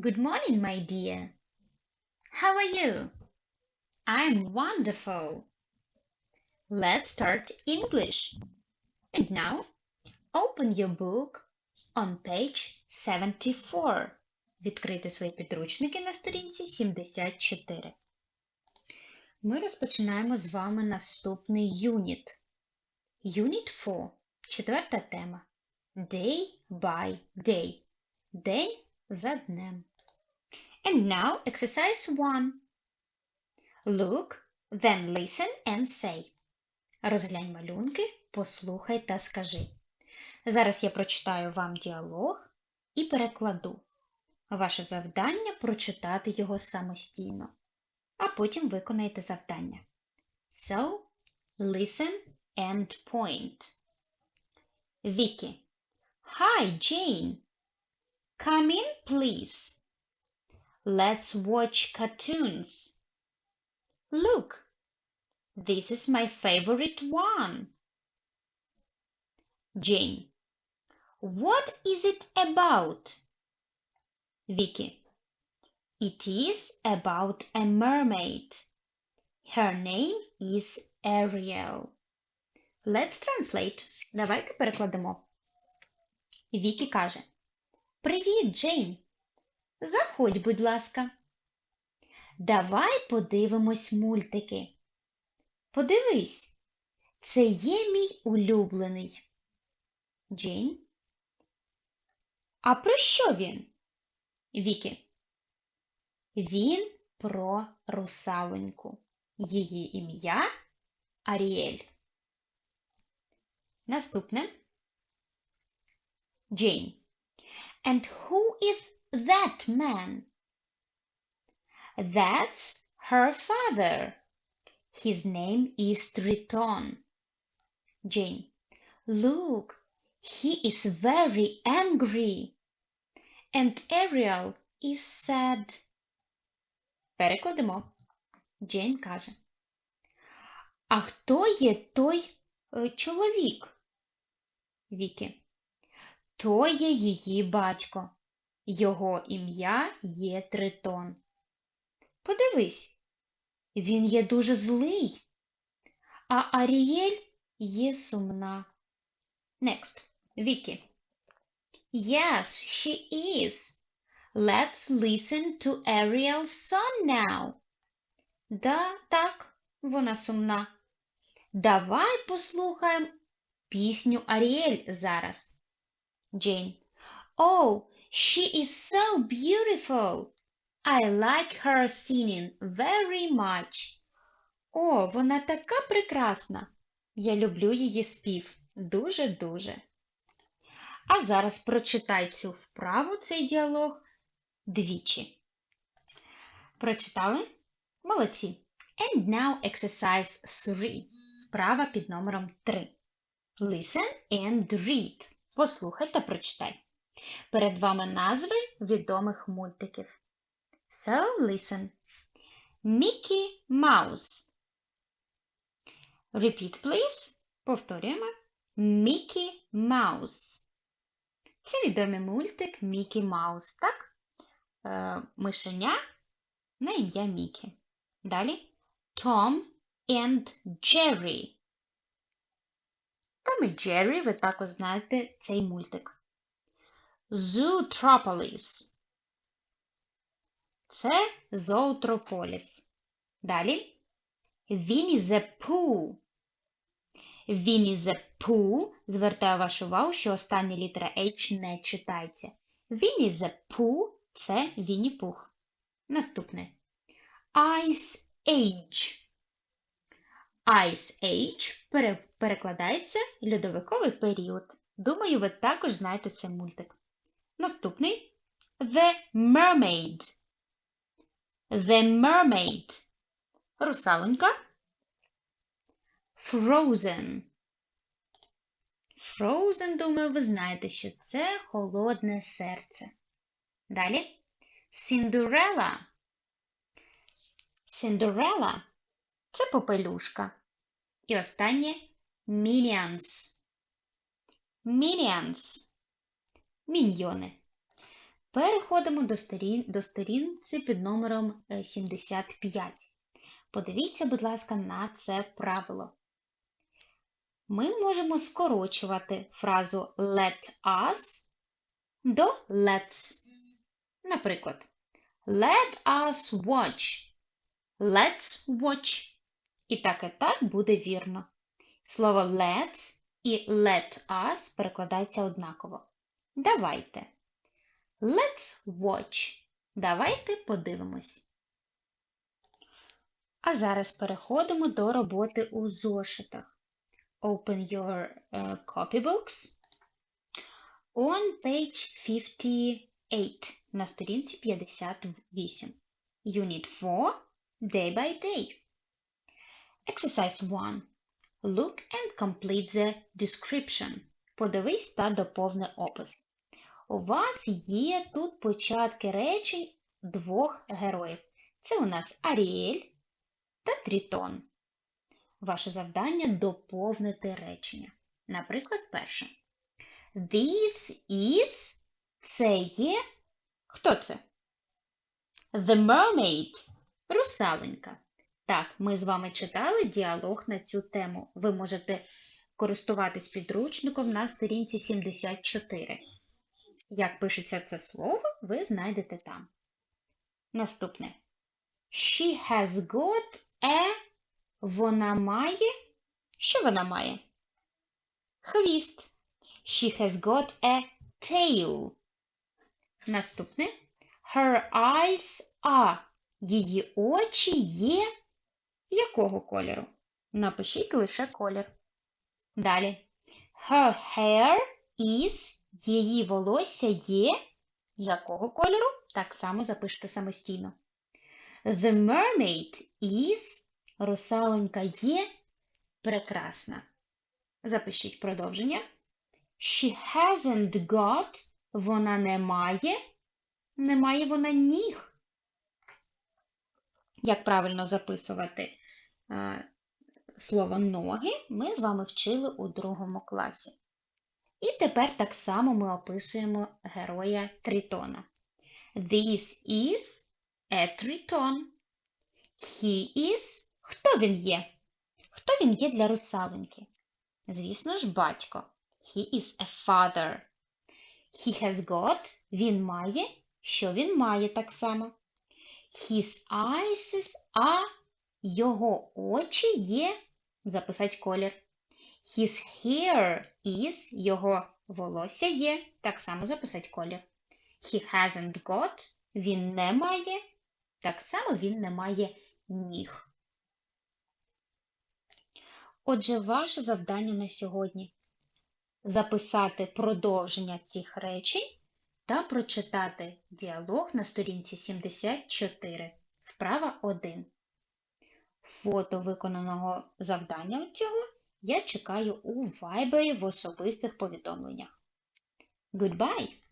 Good morning, my dear. How are you? I'm wonderful. Let's start English. And now, open your book on page 74. Відкрити свої підручники на сторінці 74. Ми розпочинаємо з вами наступний юніт. Юніт 4. Четверта тема. Day by day. День за днем. And now exercise 1. Look, then listen and say. Розглянь малюнки, послухай та скажи. Зараз я прочитаю вам діалог і перекладу. Ваше завдання прочитати його самостійно, а потім виконайте завдання. So, listen and point. Vicky. Hi, Jane. Come in, please. Let's watch cartoons. Look, this is my favorite one. Jane. What is it about? Vicky. It is about a mermaid. Her name is Ariel. Let's translate. Давайте перекладемо. Вікі каже: Привіт, Джейн. Заходь, будь ласка. Давай подивимось мультики. Подивись, це є мій улюблений. Джейн. А про що він? Вікі. Він про русалоньку. Її ім'я Аріель. Наступне. Jane. And who is that man? That's her father. His name is Triton. Jane. Look, he is very angry. And Ariel is sad. Перекладемо. Джейн каже. А хто є той е, чоловік? Вікі. То є її батько. Його ім'я є Тритон. Подивись, він є дуже злий, а Арієль є сумна. Next. Вікі. Yes, she is. Let's listen to Ariel's song now. Да, так, вона сумна. Давай послухаємо пісню Аріель зараз. Jane. Oh, she is so beautiful. I like her singing very much. О, вона така прекрасна. Я люблю її спів. Дуже-дуже. А зараз прочитай цю вправу, цей діалог двічі. Прочитали? Молодці. And now exercise 3. Вправа під номером 3. Listen and read. Послухай та прочитай. Перед вами назви відомих мультиків. So, listen. Mickey Mouse. Repeat, please. Повторюємо. Mickey Mouse. Це відомий мультик Мікі Маус, так? Е, мишеня на ім'я Мікі. Далі Tom and Jerry. Том і Джеррі, ви також знаєте цей мультик. Zootropolis. Це Зоотрополіс. Далі Вінні the Pooh. Вінні the Pooh. Звертаю вашу увагу, що остання літера H не читається. Вінні the Pooh – це Вінні Пух. Наступне. Ice Age. Ice Age перекладається льодовиковий період. Думаю, ви також знаєте цей мультик. Наступний The Mermaid. The Mermaid. Русалонька. Frozen. Frozen, думаю, ви знаєте, що це холодне серце. Далі Cinderella. Cinderella – це попелюшка. І останнє Minions. Minions. Міньйони. Переходимо до, сторін, до сторінці під номером е, 75. Подивіться, будь ласка, на це правило. Ми можемо скорочувати фразу let us до let's. Наприклад, let us watch. Let's watch. І так і так буде вірно. Слово let's і let us перекладається однаково. Давайте. Let's watch. Давайте подивимось. А зараз переходимо до роботи у зошитах. Open your uh, copybooks. On page 58 на сторінці 58. Unit 4 Day by Day. Exercise 1. Look and complete the description. Подивись та доповни опис. У вас є тут початки речень двох героїв. Це у нас Аріель та Трітон. Ваше завдання доповнити речення. Наприклад, перше. This is це є. Хто це? The mermaid. Русаленька. Так, ми з вами читали діалог на цю тему. Ви можете користуватись підручником на сторінці 74. Як пишеться це слово, ви знайдете там. Наступне. She has got a. Вона має. Що вона має? Хвіст. She has got a tail. Наступне. Her eyes are. Її очі є. Якого кольору? Напишіть лише колір. Далі. Her hair is. Її волосся є. Якого кольору? Так само запишете самостійно. The mermaid is. Русаленька є. Прекрасна. Запишіть продовження. She hasn't got. Вона не має. Не має вона ніг. Як правильно записувати е, слово ноги, ми з вами вчили у другому класі. І тепер так само ми описуємо героя Тритона. This is a Triton. He is. Хто він є? Хто він є для русаленьки? Звісно ж, батько. He is a father. He has got. Він має. Що він має так само? His eyes are. Його очі є. Записати колір. His hair is. Його волосся є. Так само записати колір. He hasn't got. Він не має. Так само він не має ніг. Отже, ваше завдання на сьогодні записати продовження цих речень та прочитати діалог на сторінці 74, вправа 1. Фото виконаного завдання цього я чекаю у Viber в особистих повідомленнях. Goodbye!